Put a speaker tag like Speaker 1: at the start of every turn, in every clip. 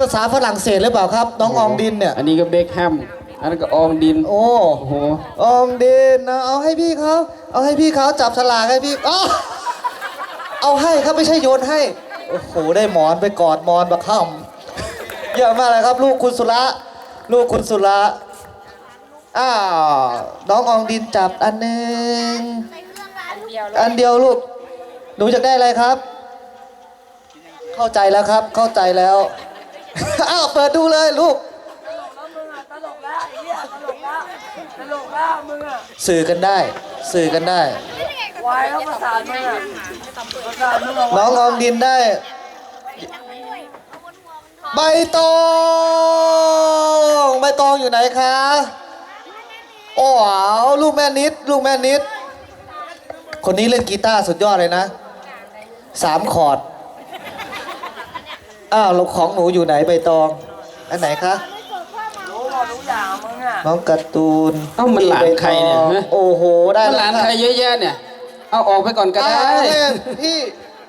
Speaker 1: ภาษาฝรั่งเศสหรือเปล่าครับ น้องอองดินเนี่ย
Speaker 2: อันนี้ก็เบคแฮม อันนั้นก็อองดิน
Speaker 1: โอ้
Speaker 2: โอ้โห
Speaker 1: อองดินนะเอาให้พี่เขาเอาให้พี่เขาจับฉลากให้พี่อ้อเอาให้ครับไม่ใช่โยนให้ โอ้โหได้หมอนไปกอดหมอนบักค่ำเยอะมากเลยครับ ลูกคุณสุระลูกคุณสุระอ้าวน้องอองดินจับอันหนึ่งอันเดียวลูกหนูอยากได้อะไรครับ เข้าใจแล้วครับเข้าใจแล้ว อ้าวเปิดดูเลยลูก
Speaker 3: ตลกแล้วไอ้เหี้ยตลกแล้วตลกแล้วมึงอะ
Speaker 1: สื่อกันได้ สื่อกันได้
Speaker 3: วายแล้วประสาทมึงอะประสาทมึงอะ
Speaker 1: น้องออมดินได้ ใบตองใบตองอยู่ไหนคะโอ้ว้าวลูกแม่นิด ลูกแม่นิด คนนี้เล่นกีตาร์สุดยอดเลยนะสามคอร์ด อ้าวแล้วของหนูอยู่ไหนใบตอง อันไหนคะ
Speaker 3: รู้หมดรู้อย่างมึงอะ
Speaker 1: น้องการ์ตูน
Speaker 2: เอ้ามันหลานใครเนี่ย
Speaker 1: พี่ใบตอง
Speaker 2: ฮะ
Speaker 1: โอ้โห ได้
Speaker 2: ถ้าหลาน
Speaker 1: แล้ว
Speaker 2: ใครเยอะแยะเนี่ย เอาออกไปก่อนก็ได้
Speaker 1: อ่าให้พี่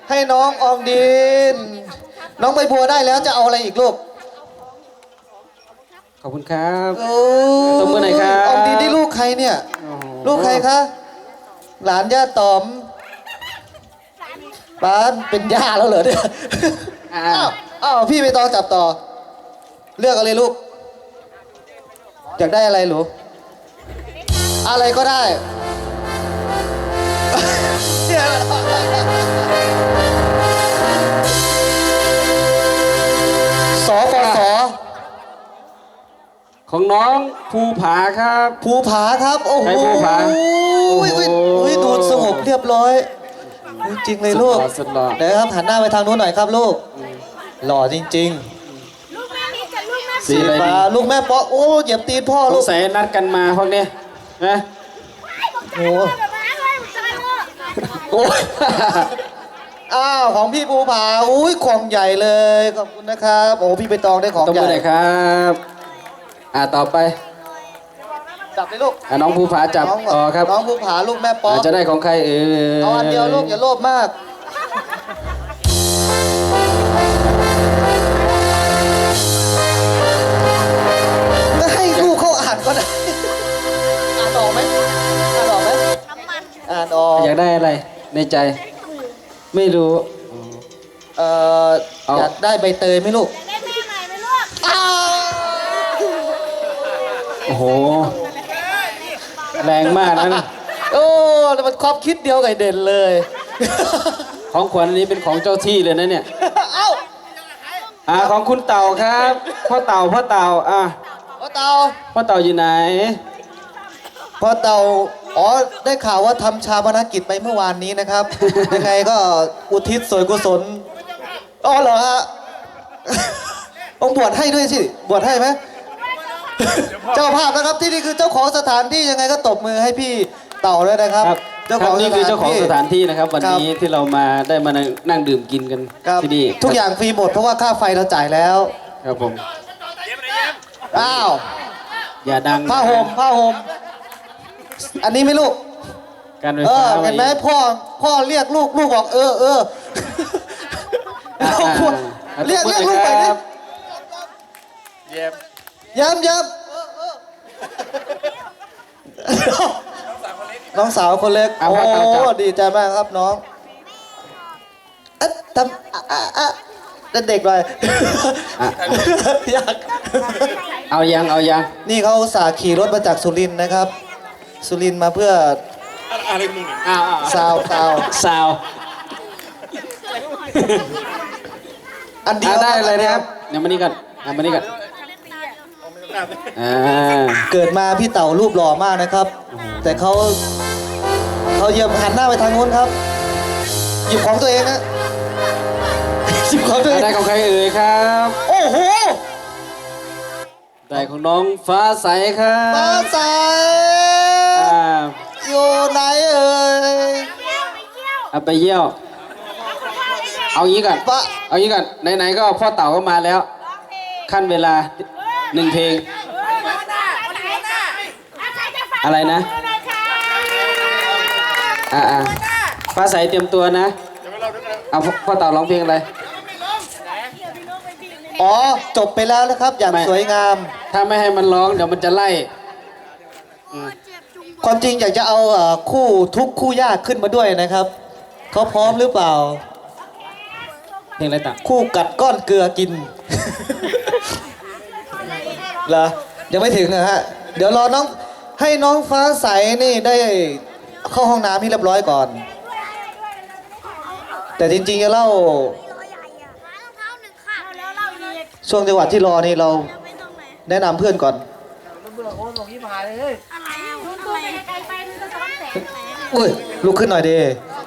Speaker 1: ให้น้องออมดิน น้องใบบัวได้แล้วจะเอาอะไรอีกลูก
Speaker 2: ขอบคุณครับ
Speaker 1: โอ้
Speaker 2: ตบมือหน่อยครับ
Speaker 1: ออมดินนี่ลูกใครเนี่ย
Speaker 2: โอ้โห
Speaker 1: ลูกใครคะ หลานย่าต๋อมป้านเป็นย่าแล้วเหรอเนี่ย
Speaker 2: อ่า
Speaker 1: อ้าว อ้าวพี่ไปตองจับต่อ เลือกเอะไรลูก อยากได้อะไรหรูอะไรก็ได้เนี่ยสปส
Speaker 2: ของน้องภูผาครับ
Speaker 1: ภูผาครับ โอ้โห
Speaker 2: ใครภูผา
Speaker 1: อุ้ยอุ้ย
Speaker 2: โอ้โห
Speaker 1: อุ้ยดูสงบเรียบร้อย จริงเลยลูก
Speaker 2: สุดหล่อ
Speaker 1: เดี๋ยวครับหันหน้าไปทางนู้นหน่อยครับลูก หล่อจริง
Speaker 4: ลูกแม่นิดกับลูกแม่
Speaker 1: ๆ
Speaker 2: สี
Speaker 1: สี
Speaker 2: อะไร
Speaker 1: ฟ้า
Speaker 2: ดี
Speaker 1: ลูกแม่ป๊อกโอ้เหยียบตีนพ่อ
Speaker 2: ส
Speaker 1: ลู
Speaker 2: ง
Speaker 1: ก
Speaker 2: สัยนัดกันมาพวกเนี้ยนะ
Speaker 1: โอ้
Speaker 4: กับบ้านเลยใจเถอะ
Speaker 2: โอ้ย
Speaker 1: อ้าวของพี่ภูผาอุ้ยของใหญ่เลยขอบคุณนะครับโอ้พี่ไปตองได้ของ
Speaker 2: ตบ
Speaker 1: ให
Speaker 2: มื
Speaker 1: ญ่
Speaker 2: อหน่อยครับ อ่าต่อไป
Speaker 1: จับเลยลูก
Speaker 2: อ่าน้องภูผาจับ
Speaker 1: น้อง
Speaker 2: ต่อครับ
Speaker 1: น้องภูผาลูกแม่ป๊อก
Speaker 2: อาจจะได้ของใครเออ
Speaker 1: เอาอันเดียวลูกอย่าโลภมากก็ ใน
Speaker 2: ใจ ไม่รู้
Speaker 1: เอ่อ
Speaker 2: เอา
Speaker 1: อยากได้ใบเตยไหมลูก
Speaker 4: ได้แม่ใหม่ไหมลูก
Speaker 1: อ้าว
Speaker 2: โอ้โห แรงมากนะ
Speaker 1: โอ้แต่มันความคิดเดียวกับไอ้เด่นเลย
Speaker 2: ของขวัญอันนี้เป็นของเจ้าที่เลยนะเนี่ย
Speaker 1: เอ้า
Speaker 2: อ่าของคุณเต่าครับพ่อเต่าพ่อเต่าอะ
Speaker 1: พ่อเตา
Speaker 2: พ่อเต่าอยู่ไหน
Speaker 1: พ่อเตา อ๋อ ได้ข่าวว่าทำชาปนกิจไปเมื่อวานนี้นะครับ ยังไงก็อุทิศส่วนกุศล อ๋อเหรอฮะต้องบวชให้ด้วยสิ บวชให้ไหม เจ้าภาพนะครับที่นี่คือเจ้าของสถานที่ยังไงก็ตบมือให้พี่เต่าด้วยนะครับ
Speaker 2: ครับ
Speaker 1: เจ้าของ
Speaker 2: ครับนี่คือเจ้าของสถานที่นะครับ วัน
Speaker 1: ครับ
Speaker 2: นี้ที่เรามาได้มานั่งนั่งดื่มกินกัน
Speaker 1: ครับ
Speaker 2: ที่นี่
Speaker 1: ทุกอย่างฟรีหมดเพราะว่าค่าไฟเราจ่ายแล้ว
Speaker 2: ครับผม
Speaker 1: อ้าว
Speaker 2: อย่าดัง
Speaker 1: ผ้าห่มผ้าห่ม อันนี้ไหม่ลูก
Speaker 2: การไฟ
Speaker 1: เอ
Speaker 2: ฟ้า
Speaker 1: อ เห็นไหมพ่อพ่อเรียกลูกลูกบอกเออเออ
Speaker 2: อ่า
Speaker 1: เราควร
Speaker 2: อ่า
Speaker 1: เรียก
Speaker 2: ตบมื
Speaker 1: เรียก
Speaker 2: อ
Speaker 1: ลูกไป
Speaker 2: ค
Speaker 1: ดิ
Speaker 2: รับ
Speaker 1: ย้ำย้ำน้องสาวคนเล็ก
Speaker 2: เอา
Speaker 1: โอ้
Speaker 2: ครับเอาครับ
Speaker 1: ดีใจมากครับน้องเอ๊ะทำอะอะอะเด็กๆเลย
Speaker 2: อะ
Speaker 1: อยาก
Speaker 2: เอายังเอายัง
Speaker 1: นี่เขาอุตสาห์ขี่รถมาจากสุรินทร์นะครับ สุรินทร์มาเพื่อ
Speaker 2: อ้าว
Speaker 1: ซาวซาว
Speaker 2: สาว
Speaker 1: อันเดีย
Speaker 2: เอา
Speaker 1: ว
Speaker 2: ได้เลยนะครับเดี๋ยวมานี่กันเอามานี่กันอ่า
Speaker 1: เกิดมาพี่เต่ารูปหล่อมากนะครับ แต่เขาเขาเหยียบหันหน้าไปทางนู้นครับ หยิบของตัวเองนะหยิบของตัวเอง
Speaker 2: ได้ของใครเอ่ยครับ
Speaker 1: โอ้โห
Speaker 2: ได้ของน้องฟ้าใสครับ
Speaker 1: มาใส
Speaker 2: เอาไปเยี่ยว เอางี้ก่อน
Speaker 1: ปะ
Speaker 2: เอางี้ก่อนไหนๆก็พ่อเต่าก็มาแล้ว ขั้นเวลาหนึ่งเพลง อะไรนะ อ่าอ่าฟ้าใสเตรียมตัวนะเอาพ่อพ่อเต่าร้องเพลงอะไร
Speaker 1: อ๋อ จบไปแล้วนะครับ อย่าง
Speaker 2: ไม่
Speaker 1: สวยงาม
Speaker 2: ถ้าไม่ให้มันร้องเดี๋ยวมันจะไล่
Speaker 1: ความจริงอยากจะเอาเอ่อคู่ทุกข์คู่ยากขึ้นมาด้วยนะครับ เขาพร้อมหรือเปล่า
Speaker 2: เพลงอะไรต่าง
Speaker 1: คู่กัดก้อนเกลือกิน เหรอ ยังไม่ถึงนะฮะ เดี๋ยวรอน้อง ให้น้องฟ้าใสนี่ได้เข้าห้องน้ำให้เรียบร้อยก่อน แต่จริงๆจะเล่า
Speaker 4: รองเท้าหนึ่งค่ะแล้วเราอีก
Speaker 1: ช่วงจังหวัดที่รอนี่เรา
Speaker 4: ไปตรงไหน
Speaker 1: แนะนำเพื่อนก่อน
Speaker 3: เบื่อโคนส่งยิ้มหายเลยเฮ้ย
Speaker 4: อะไรนู่นตัวไปไกลๆไปนู่นจะซ้อนแสงไหน
Speaker 1: อุ้ยลุกขึ้นหน่อยดี
Speaker 4: อ๋อ